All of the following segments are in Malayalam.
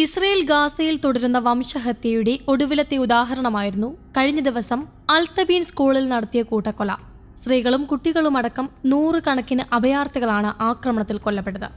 ഇസ്രയേൽ ഗാസയിൽ തുടരുന്ന വംശഹത്യയുടെ ഒടുവിലത്തെ ഉദാഹരണമായിരുന്നു കഴിഞ്ഞ ദിവസം അൽതബീൻ സ്കൂളിൽ നടത്തിയ കൂട്ടക്കൊല. സ്ത്രീകളും കുട്ടികളുമടക്കം നൂറുകണക്കിന് അഭയാർത്ഥികളാണ് ആക്രമണത്തിൽ കൊല്ലപ്പെട്ടത്.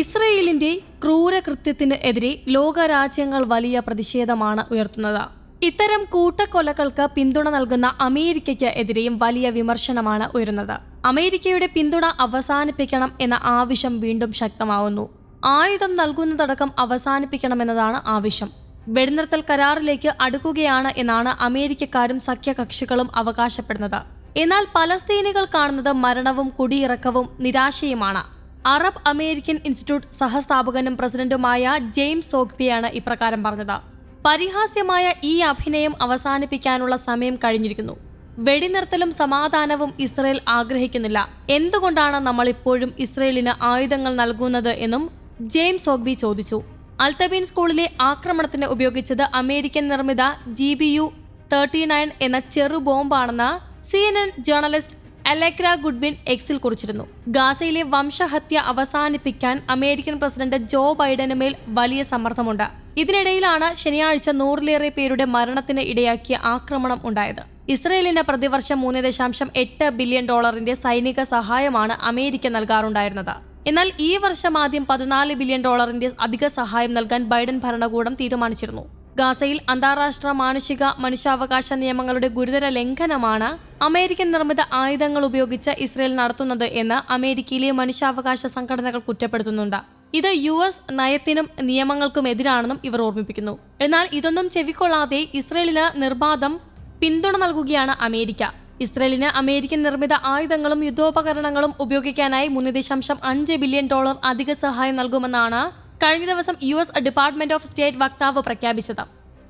ഇസ്രയേലിന്റെ ക്രൂരകൃത്യത്തിന് എതിരെ ലോകരാജ്യങ്ങൾ വലിയ പ്രതിഷേധമാണ് ഉയർത്തുന്നത്. ഇത്തരം കൂട്ടക്കൊലകൾക്ക് പിന്തുണ നൽകുന്ന അമേരിക്കയ്ക്ക് എതിരെയും വലിയ വിമർശനമാണ് ഉയരുന്നത്. അമേരിക്കയുടെ പിന്തുണ അവസാനിപ്പിക്കണം എന്ന ആവശ്യം വീണ്ടും ശക്തമാവുന്നു. ആയുധം നൽകുന്നതടക്കം അവസാനിപ്പിക്കണമെന്നതാണ് ആവശ്യം. വെടിനിർത്തൽ കരാറിലേക്ക് അടുക്കുകയാണ് എന്നാണ് അമേരിക്കക്കാരും സഖ്യകക്ഷികളും അവകാശപ്പെടുന്നത്. എന്നാൽ പലസ്തീനികൾ കാണുന്നത് മരണവും കുടിയിറക്കവും നിരാശയുമാണ്. അറബ് അമേരിക്കൻ ഇൻസ്റ്റിറ്റ്യൂട്ട് സഹസ്ഥാപകനും പ്രസിഡന്റുമായ ജെയിംസ് സോഗ്ബിയാണ് ഇപ്രകാരം പറഞ്ഞത്. പരിഹാസ്യമായ ഈ അഭിനയം അവസാനിപ്പിക്കാനുള്ള സമയം കഴിഞ്ഞിരിക്കുന്നു. വെടിനിർത്തലും സമാധാനവും ഇസ്രയേൽ ആഗ്രഹിക്കുന്നില്ല. എന്തുകൊണ്ടാണ് നമ്മൾ ഇപ്പോഴും ഇസ്രയേലിന് ആയുധങ്ങൾ നൽകുന്നത് എന്നും ജെയിംസ് ഓഗ്ബി ചോദിച്ചു. അൽത്തബീൻ സ്കൂളിലെ ആക്രമണത്തിന് ഉപയോഗിച്ചത് അമേരിക്കൻ നിർമ്മിത G B U thirty nine എന്ന ചെറു ബോംബാണെന്ന് സി എൻ എൻ ജേർണലിസ്റ്റ് അലക്ര ഗുഡ്വിൻ എക്സിൽ കുറിച്ചിരുന്നു. ഗാസയിലെ വംശഹത്യ അവസാനിപ്പിക്കാൻ അമേരിക്കൻ പ്രസിഡന്റ് ജോ ബൈഡന് മേൽ വലിയ സമ്മർദ്ദമുണ്ട്. ഇതിനിടയിലാണ് ശനിയാഴ്ച നൂറിലേറെ പേരുടെ മരണത്തിന് ഇടയാക്കിയ ആക്രമണം ഉണ്ടായത്. ഇസ്രയേലിന് പ്രതിവർഷം മൂന്ന് ദശാംശം എട്ട് ബില്യൺ ഡോളറിന്റെ സൈനിക സഹായമാണ് അമേരിക്ക നൽകാറുണ്ടായിരുന്നത്. എന്നാൽ ഈ വർഷം ആദ്യം പതിനാല് ബില്യൺ ഡോളറിന്റെ അധിക സഹായം നൽകാൻ ബൈഡൻ ഭരണകൂടം തീരുമാനിച്ചിരുന്നു. ഗാസയിൽ അന്താരാഷ്ട്ര മാനുഷിക മനുഷ്യാവകാശ നിയമങ്ങളുടെ ഗുരുതര ലംഘനമാണ് അമേരിക്കൻ നിർമ്മിത ആയുധങ്ങൾ ഉപയോഗിച്ച് ഇസ്രയേൽ നടത്തുന്നത് എന്ന് അമേരിക്കയിലെ മനുഷ്യാവകാശ സംഘടനകൾ കുറ്റപ്പെടുത്തുന്നുണ്ട്. ഇത് യു എസ് നയത്തിനും നിയമങ്ങൾക്കും എതിരാണെന്നും ഇവർ ഓർമ്മിപ്പിക്കുന്നു. എന്നാൽ ഇതൊന്നും ചെവിക്കൊള്ളാതെ ഇസ്രയേലിന് നിർബാധം പിന്തുണ നൽകുകയാണ് അമേരിക്ക. ഇസ്രയേലിന് അമേരിക്കൻ നിർമ്മിത ആയുധങ്ങളും യുദ്ധോപകരണങ്ങളും ഉപയോഗിക്കാനായി മൂന്ന് ദശാംശം അഞ്ച് ബില്യൺ ഡോളർ അധിക സഹായം നൽകുമെന്നാണ് കഴിഞ്ഞ ദിവസം U S department of state വക്താവ് പ്രഖ്യാപിച്ചത്.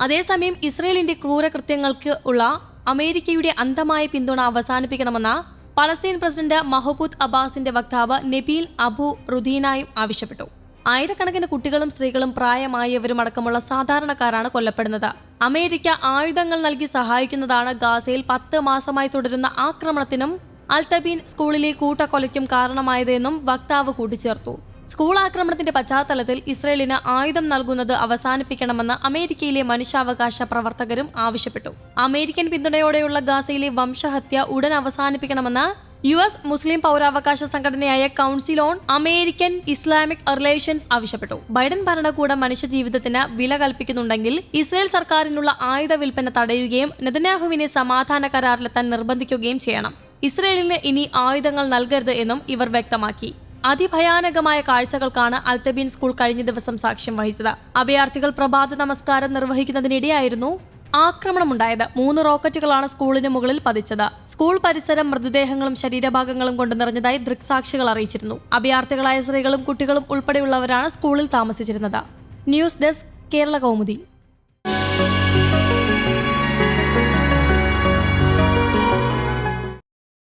അതേസമയം ഇസ്രയേലിന്റെ ക്രൂരകൃത്യങ്ങൾക്ക് ഉള്ള അമേരിക്കയുടെ അന്ധമായ പിന്തുണ അവസാനിപ്പിക്കണമെന്ന പലസ്തീൻ പ്രസിഡന്റ് മഹബൂദ് അബ്ബാസിന്റെ വക്താവ് നബീൽ അബു റുദീനായും ആവശ്യപ്പെട്ടു. ആയിരക്കണക്കിന് കുട്ടികളും സ്ത്രീകളും പ്രായമായവരും അടക്കമുള്ള സാധാരണക്കാരാണ് കൊല്ലപ്പെടുന്നത്. അമേരിക്ക ആയുധങ്ങൾ നൽകി സഹായിക്കുന്നതാണ് ഗാസയിൽ പത്ത് മാസമായി തുടരുന്ന ആക്രമണത്തിനും അൽതബീൻ സ്കൂളിലെ കൂട്ടക്കൊലയ്ക്കും കാരണമായതെന്നും വക്താവ് കൂട്ടിച്ചേർത്തു. സ്കൂൾ ആക്രമണത്തിന്റെ പശ്ചാത്തലത്തിൽ ഇസ്രയേലിന് ആയുധം നൽകുന്നത് അവസാനിപ്പിക്കണമെന്ന് അമേരിക്കയിലെ മനുഷ്യാവകാശ പ്രവർത്തകരും ആവശ്യപ്പെട്ടു. അമേരിക്കൻ പിന്തുണയോടെയുള്ള ഗാസയിലെ വംശഹത്യ ഉടൻ അവസാനിപ്പിക്കണമെന്ന് യു എസ് മുസ്ലിം പൗരാവകാശ സംഘടനയായ Council on American Islamic Relations ആവശ്യപ്പെട്ടു. ബൈഡൻ ഭരണകൂടം മനുഷ്യജീവിതത്തിന് വില കൽപ്പിക്കുന്നുണ്ടെങ്കിൽ ഇസ്രയേൽ സർക്കാരിനുള്ള ആയുധ വിൽപ്പന തടയുകയും നെതന്യാഹുവിനെ സമാധാന കരാറിലെത്താൻ നിർബന്ധിക്കുകയും ചെയ്യണം. ഇസ്രയേലിന് ഇനി ആയുധങ്ങൾ നൽകരുത് എന്നും ഇവർ വ്യക്തമാക്കി. അതിഭയാനകമായ കാഴ്ചകൾക്കാണ് അൽത്തബീൻ സ്കൂൾ കഴിഞ്ഞ ദിവസം സാക്ഷ്യം വഹിച്ചത്. അഭയാർത്ഥികൾ പ്രഭാത നമസ്കാരം നിർവഹിക്കുന്നതിനിടെയായിരുന്നു ആക്രമണമുണ്ടായത്. മൂന്ന് റോക്കറ്റുകളാണ് സ്കൂളിന് മുകളിൽ പതിച്ചത്. സ്കൂൾ പരിസരം മൃതദേഹങ്ങളും ശരീരഭാഗങ്ങളും കൊണ്ട് നിറഞ്ഞതായി ദൃക്സാക്ഷികൾ അറിയിച്ചിരുന്നു. അഭയാർത്ഥികളായ സ്ത്രീകളും കുട്ടികളും ഉൾപ്പെടെയുള്ളവരാണ് സ്കൂളിൽ താമസിച്ചിരുന്നത്. News desk Kerala Kaumudi.